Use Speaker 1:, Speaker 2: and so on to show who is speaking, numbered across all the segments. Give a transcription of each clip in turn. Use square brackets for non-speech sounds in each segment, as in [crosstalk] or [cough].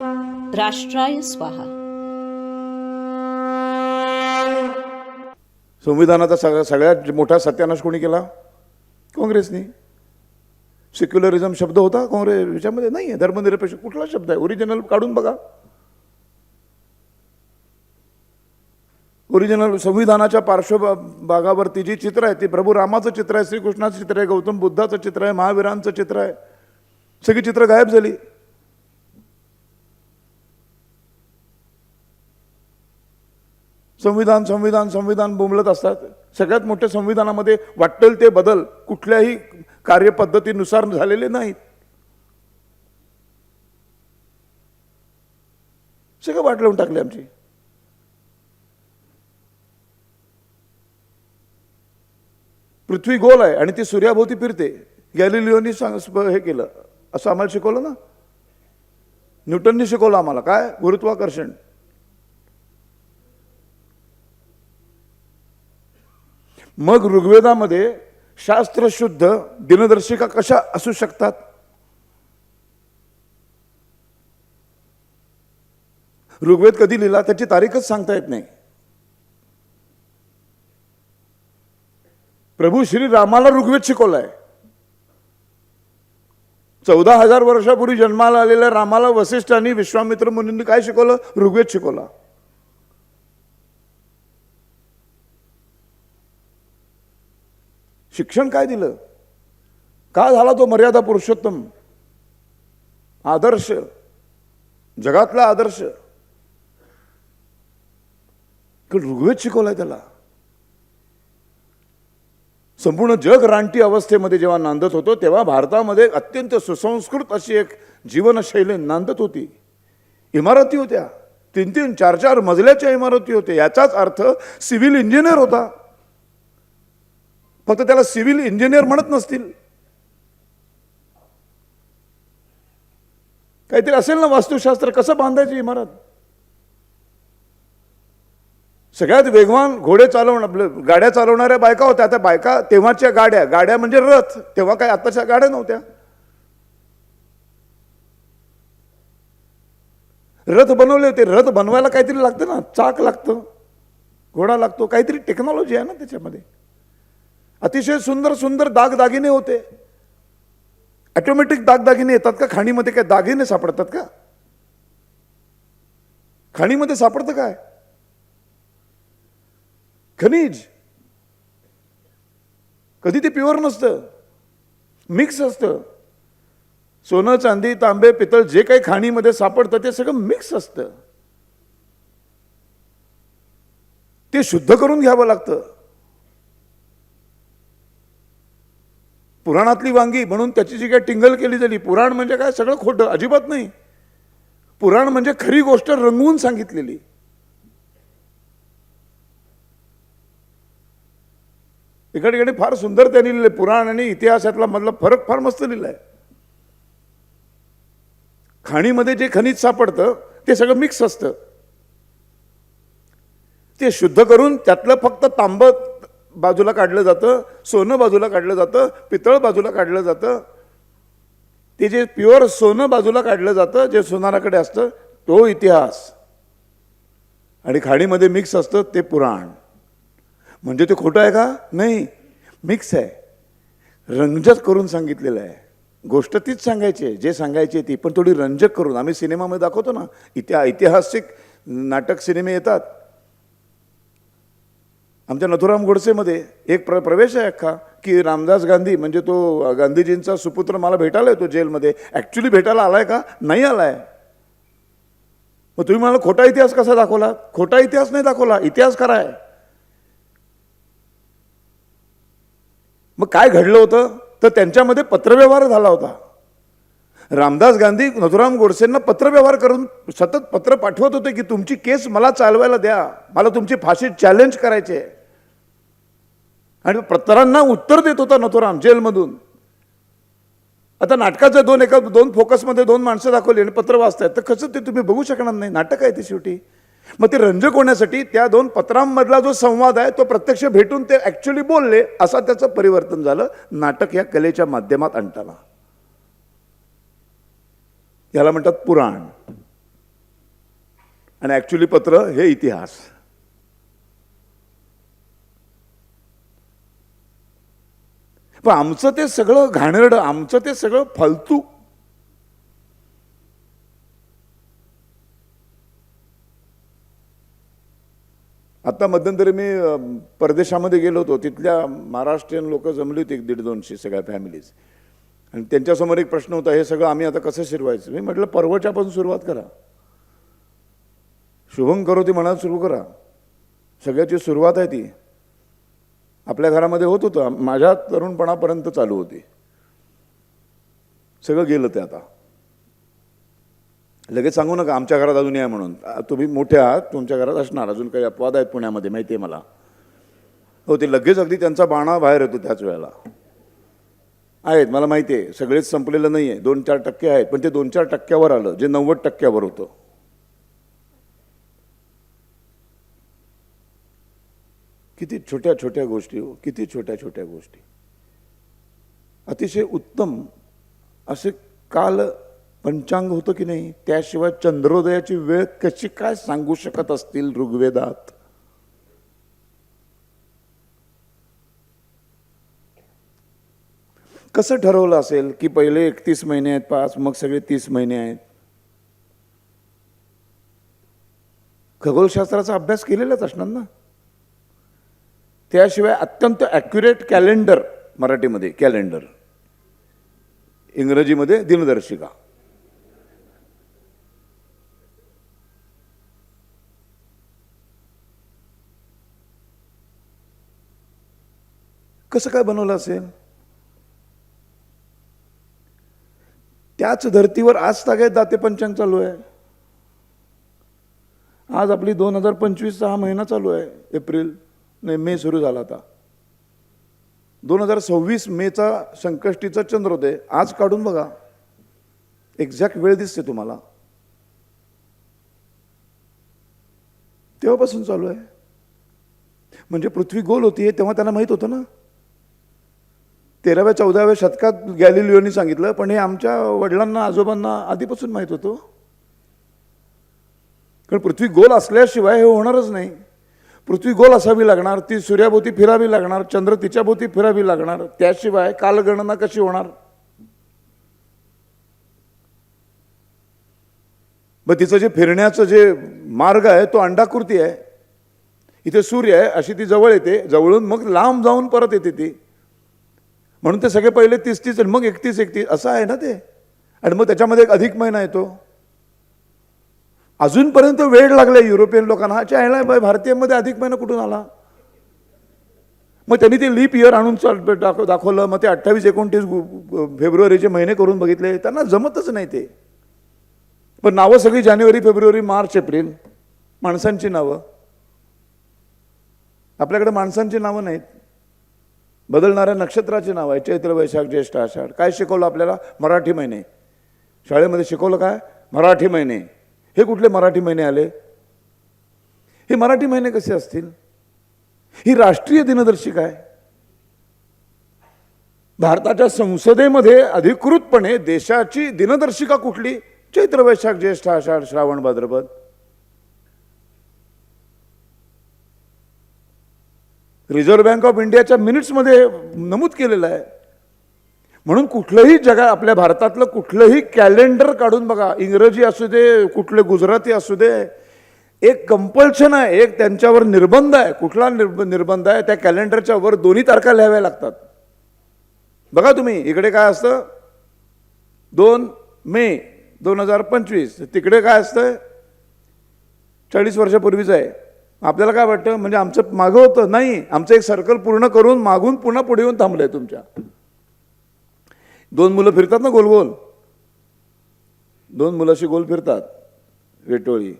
Speaker 1: राष्ट्राय स्वाहा.
Speaker 2: संविधानाचा सगळ्या सगळ्यात मोठा सत्यानाश कोणी केला? काँग्रेसने. सेक्युलरिझम शब्द होता काँग्रेस याच्यामध्ये नाही आहे धर्मनिरपेक्ष कुठला शब्द आहे? ओरिजिनल काढून बघा. ओरिजिनल संविधानाच्या पार्श्वभागावरती जी चित्र आहे ती प्रभू रामाचं चित्र आहे श्रीकृष्णाचं चित्र आहे गौतम बुद्धाचं चित्र आहे महावीरांचं चित्र आहे. सगळी चित्र गायब झाली. संविधान संविधान संविधान बोंबलत असतात. सगळ्यात मोठ्या संविधानामध्ये वाटेल ते बदल कुठल्याही कार्यपद्धतीनुसार झालेले नाहीत. सगळं वाट लावून टाकले आमची. पृथ्वी गोल आहे आणि ती सूर्याभोवती फिरते. गॅलिलिओनी सांग हे केलं. असं आम्हाला शिकवलं ना? न्यूटननी शिकवलं आम्हाला. काय? गुरुत्वाकर्षण. मग ऋग्वेदामध्ये शास्त्रशुद्ध दिनदर्शिका कशा असू शकतात? ऋग्वेद कधी लिहिला त्याची तारीखच सांगता येत नाही. प्रभू श्री रामाला ऋग्वेद शिकवलाय. चौदा हजार वर्षापूर्वी जन्माला आलेल्या रामाला वसिष्ठ आणि विश्वामित्र मुनींनी काय शिकवलं? ऋग्वेद शिकवला. शिक्षण काय दिलं? का झाला तो मर्यादा पुरुषोत्तम? आदर्श. जगातला आदर्श. ऋग्वेद शिकवलाय त्याला. संपूर्ण जग रानटी अवस्थेमध्ये जेव्हा नांदत होतो तेव्हा भारतामध्ये अत्यंत सुसंस्कृत अशी एक जीवनशैली नांदत होती. इमारती होत्या. तीन तीन चार चार मजल्याच्या इमारती होत्या. याचाच अर्थ सिव्हिल इंजिनियर होता. फक्त त्याला सिव्हिल इंजिनियर म्हणत नसतील. काहीतरी असेल ना वास्तुशास्त्र कसं बांधायची इमारत सगळ्यात वेगवान घोडे चालवणं गाड्या चालवणाऱ्या बायका होत्या. त्या बायका तेव्हाच्या गाड्या गाड्या म्हणजे रथ. तेव्हा काय आताच्या गाड्या नव्हत्या. रथ बनवले होते. रथ बनवायला काहीतरी लागतं ना? चाक लागतं. घोडा लागतो. काहीतरी टेक्नॉलॉजी आहे ना त्याच्यामध्ये. अतिशय सुंदर सुंदर दागदागिने होते. ॲटोमॅटिक दागदागिने येतात का? खाणीमध्ये काय दागिने सापडतात का? खाणीमध्ये सापडतं काय? खनिज. कधी ते प्युअर नसतं. मिक्स असतं. सोनं चांदी तांबे पितळ जे काही खाणीमध्ये सापडतं ते सगळं मिक्स असतं. ते शुद्ध करून घ्यावं लागतं. पुराणातली वांगी म्हणून त्याची जी काही टिंगल केली झाली पुराण म्हणजे काय? सगळं खोटं अजिबात नाही. पुराण म्हणजे खरी गोष्ट रंगवून सांगितलेली. एका ठिकाणी फार सुंदर त्यांनी लिहिलंय पुराण आणि इतिहासातला मधला फरक फार मस्त लिहिलाय. खाणीमध्ये जे खनिज सापडतं ते सगळं मिक्स असतं. ते शुद्ध करून त्यातलं फक्त तांबत बाजूला काढलं जातं सोनं बाजूला काढलं जातं पितळ बाजूला काढलं जातं. ते जे प्युअर सोनं बाजूला काढलं जातं जे सोनाराकडे असतं तो इतिहास. आणि खाणीमध्ये मिक्स असतं ते पुराण. म्हणजे ते खोटं आहे का? नाही. मिक्स आहे. रंजक करून सांगितलेलं आहे. गोष्ट तीच सांगायची आहे. जे सांगायची आहे ती. पण थोडी रंजक करून. आम्ही सिनेमामध्ये दाखवतो ना इतिहा ऐतिहासिक नाटक सिनेमे येतात. आमच्या नथुराम गोडसेमध्ये एक प्र प्रवेश आहे अख्खा की रामदास गांधी म्हणजे तो गांधीजींचा सुपुत्र मला भेटायला येतो जेलमध्ये. ॲक्च्युली भेटायला आलाय का? नाही आलाय. मग तुम्ही मला खोटा इतिहास कसा दाखवला? खोटा इतिहास नाही दाखवला. इतिहास खरा आहे. मग काय घडलं होतं? तर त्यांच्यामध्ये पत्रव्यवहार झाला होता. रामदास गांधी नथुराम गोडसेंना पत्रव्यवहार करून सतत पत्र पाठवत होते की तुमची केस मला चालवायला द्या. मला तुमची फाशी चॅलेंज करायची आहे. आणि पत्रांना उत्तर देत होता नथुराम जेलमधून. आता नाटकाचं दोन एका दोन फोकसमध्ये दोन माणसं दाखवली आणि पत्र वाचतायत. तर कसं ते तुम्ही बघू शकणार नाही. नाटक आहे ते शेवटी. मग ते रंजक होण्यासाठी त्या दोन पत्रांमधला जो संवाद आहे तो प्रत्यक्ष भेटून ते ॲक्च्युली बोलले असा त्याचं परिवर्तन झालं. नाटक या कलेच्या माध्यमात आणताना. याला म्हणतात पुराण. आणि ॲक्च्युली पत्र हे इतिहास. पण आमचं ते सगळं घाणेरडं आमचं ते सगळं फालतू. आता मध्यंतरी मी परदेशामध्ये गेलो होतो. तिथल्या महाराष्ट्रीयन लोक जमली होती एक दीड दोनशे सगळ्या फॅमिलीज आणि त्यांच्यासमोर एक प्रश्न होता हे सगळं आम्ही आता कसं शिरवायचं? मी म्हटलं पर्वच्यापासून सुरुवात करा. शुभम करोती म्हणा सुरू करा. सगळ्याची सुरुवात आहे ती. आपल्या घरामध्ये होत होतं. माझ्या तरुणपणापर्यंत चालू होती. सगळं गेलं ते आता. लगेच सांगू नका आमच्या घरात अजून या म्हणून. तुम्ही मोठे आहात तुमच्या घरात असणार. अजून काही अपवाद आहेत पुण्यामध्ये माहिती आहे मला. हो ते लगेच अगदी त्यांचा बाणा बाहेर येतो त्याच वेळेला. आहेत मला माहिती आहे. सगळेच संपलेलं नाही आहे दोन चार टक्के आहेत. पण ते दोन चार टक्क्यावर आलं. जे नव्वद टक्क्यावर होतं. किती छोट्या छोट्या गोष्टी हो किती छोट्या छोट्या गोष्टी. अतिशय उत्तम असे काल पंचांग होतं की नाही त्याशिवाय चंद्रोदयाची वेळ कशी काय सांगू शकत असतील ऋग्वेदात? कसं ठरवलं असेल की पहिले एकतीस महिने आहेत पाच मग सगळे तीस महिने आहेत? खगोलशास्त्राचा अभ्यास केलेलाच असणार ना? त्याशिवाय अत्यंत ॲक्युरेट कॅलेंडर मराठीमध्ये कॅलेंडर इंग्रजीमध्ये दिनदर्शिका. कसं काय बनवलं असेल? त्याच धर्तीवर आज तागेत दाते पंचांग चालू आहे. आज आपली दोन हजार पंचवीस हा महिना चालू आहे एप्रिल. नाही मे सुरू झाला आता. दोन हजार सव्वीस मेचा संकष्टीचा चंद्रोदय आज काढून बघा. एक्झॅक्ट वेळ दिसते तुम्हाला. तेव्हापासून चालू आहे. म्हणजे पृथ्वी गोल होती हे तेव्हा त्यांना माहीत होतं ना? तेराव्या चौदाव्या शतकात गॅलिलिओनी सांगितलं पण हे आमच्या वडिलांना आजोबांना आधीपासून माहीत होतं. कारण पृथ्वी गोल असल्याशिवाय हे होणारच नाही. पृथ्वी गोल असावी लागणार ती सूर्याभोवती फिरावी लागणार चंद्र तिच्याभोवती फिरावी लागणार. त्याशिवाय कालगणना कशी होणार? मग तिचं जे फिरण्याचं जे मार्ग आहे तो अंडाकृती आहे. इथे सूर्य आहे अशी ती जवळ येते. जवळून मग लांब जाऊन परत येते ती. म्हणून ते सगळे पहिले तीस तीस आणि मग एकतीस एकतीस असं आहे ना ते? आणि मग त्याच्यामध्ये एक अधिक महिना येतो. अजूनपर्यंत वेळ लागला युरोपियन लोकांना. हा चायला बाय भारतीयमध्ये अधिक महिना कुठून आला? मग त्यांनी ते लीप इयर आणून दाखव दाखवलं मग ते अठ्ठावीस एकोणतीस फेब्रुवारीचे महिने करून बघितले. त्यांना जमतच नाही ते. पण नावं सगळी जानेवारी फेब्रुवारी मार्च एप्रिल. माणसांची नावं. आपल्याकडे माणसांची नावं नाहीत. बदलणाऱ्या नक्षत्राची नावं आहे चैत्र वैशाख ज्येष्ठ आषाढ. काय शिकवलं आपल्याला? मराठी महिने. शाळेमध्ये शिकवलं काय? मराठी महिने. हे कुठले मराठी महिने आले? हे मराठी महिने कसे असतील? ही राष्ट्रीय दिनदर्शिका आहे भारताच्या संसदेमध्ये अधिकृतपणे देशाची दिनदर्शिका कुठली? चैत्र वैशाख ज्येष्ठ आषाढ श्रावण भाद्रपद. रिझर्व्ह बँक ऑफ इंडियाच्या मिनिट्समध्ये नमूद केलेलं आहे. म्हणून कुठलंही जगा आपल्या भारतातलं कुठलंही कॅलेंडर काढून बघा. इंग्रजी असू दे कुठले गुजराती असू दे एक कंपल्शन आहे एक त्यांच्यावर निर्बंध आहे. कुठला निर्ब निर्बंध आहे त्या कॅलेंडरच्या वर दोन्ही तारखा लिहाव्या लागतात. बघा तुम्ही इकडे काय असतं? दोन मे दोन हजार पंचवीस. तिकडे काय असतं? चाळीस वर्षापूर्वीचं आहे. आपल्याला काय वाटतं? म्हणजे आमचं मागं होतं. नाही आमचं एक सर्कल पूर्ण करून मागून पुन्हा पुढे येऊन थांबलं आहे तुमच्या. दोन मुलं फिरतात ना गोल गोल दोन मुलं अशी गोल फिरतात वेटोळी.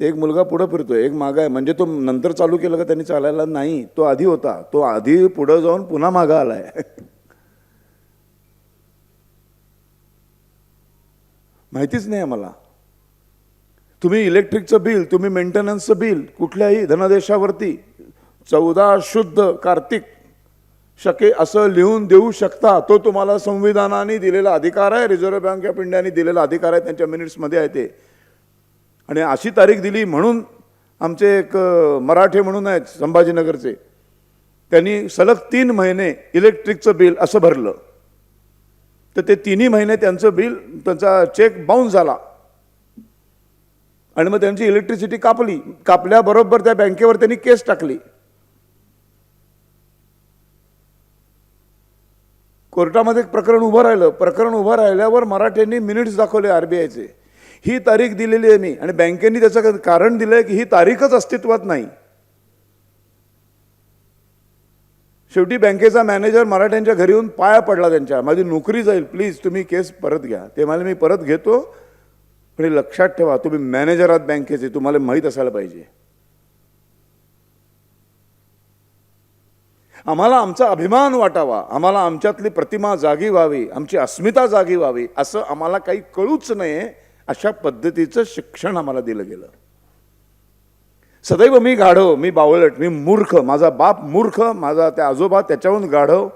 Speaker 2: ते एक मुलगा पुढं फिरतोय एक मागा आहे. म्हणजे तो नंतर चालू केलं का त्यांनी चालायला? नाही. तो आधी होता. तो आधी पुढं जाऊन पुन्हा मागा आलाय. [laughs] माहितीच नाही आम्हाला. तुम्ही इलेक्ट्रिकचं बिल तुम्ही मेंटेनन्सचं बिल कुठल्याही धनादेशावरती चौदा शुद्ध कार्तिक शके असं लिहून देऊ शकता. तो तुम्हाला संविधानाने दिलेला अधिकार आहे रिझर्व्ह बँक ऑफ इंडियाने दिलेला अधिकार आहे त्यांच्या मिनिट्समध्ये आहे ते. आणि अशी तारीख दिली म्हणून आमचे एक मराठे म्हणून आहेत संभाजीनगरचे. त्यांनी सलग तीन महिने इलेक्ट्रिकचं बिल असं भरलं. तर ते तिन्ही महिने त्यांचं बिल त्यांचा चेक बाउन्स झाला. आणि मग त्यांची इलेक्ट्रिसिटी कापली. कापल्याबरोबर त्या बँकेवर त्यांनी केस टाकली. कोर्टामध्ये एक प्रकरण उभं राहिलं. प्रकरण उभं राहिल्यावर मराठ्यांनी मिनिट्स दाखवले आर बी आयचे ही तारीख दिलेली आहे मी. आणि बँकेने त्याचं कारण दिलंय की ही तारीखच अस्तित्वात नाही. शेवटी बँकेचा मॅनेजर मराठ्यांच्या घरी येऊन पाया पडला त्यांच्या. माझी नोकरी जाईल. प्लीज तुम्ही केस परत घ्या. ते मला मी परत घेतो. पण लक्षात ठेवा. तुम्ही मॅनेजर आहात बँकेचे. तुम्हाला माहीत असायला पाहिजे. आम्हाला आमचा अभिमान वाटावा आम्हाला आमच्यातली प्रतिमा जागी व्हावी आमची अस्मिता जागी व्हावी असं आम्हाला काही कळूच नये अशा पद्धतीचं शिक्षण आम्हाला दिलं गेलं. सदैव मी गाढव मी बावळट मी मूर्ख माझा बाप मूर्ख माझा त्या आजोबा त्याच्याहून गाढव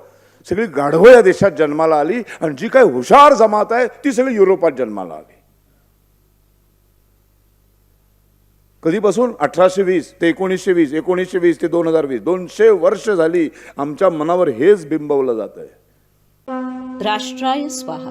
Speaker 2: सगळी गाढवं या देशात जन्माला आली आणि जी काय हुशार जमात आहे ती सगळी युरोपात जन्माला आली. कधीपासून? अठराशे वीस ते एकोणीसशे वीस एकोणीसशे वीस ते दोन हजार वीस. दोनशे वर्ष झाली आमच्या मनावर हेच बिंबवलं जात आहे
Speaker 1: राष्ट्राय स्वाहा.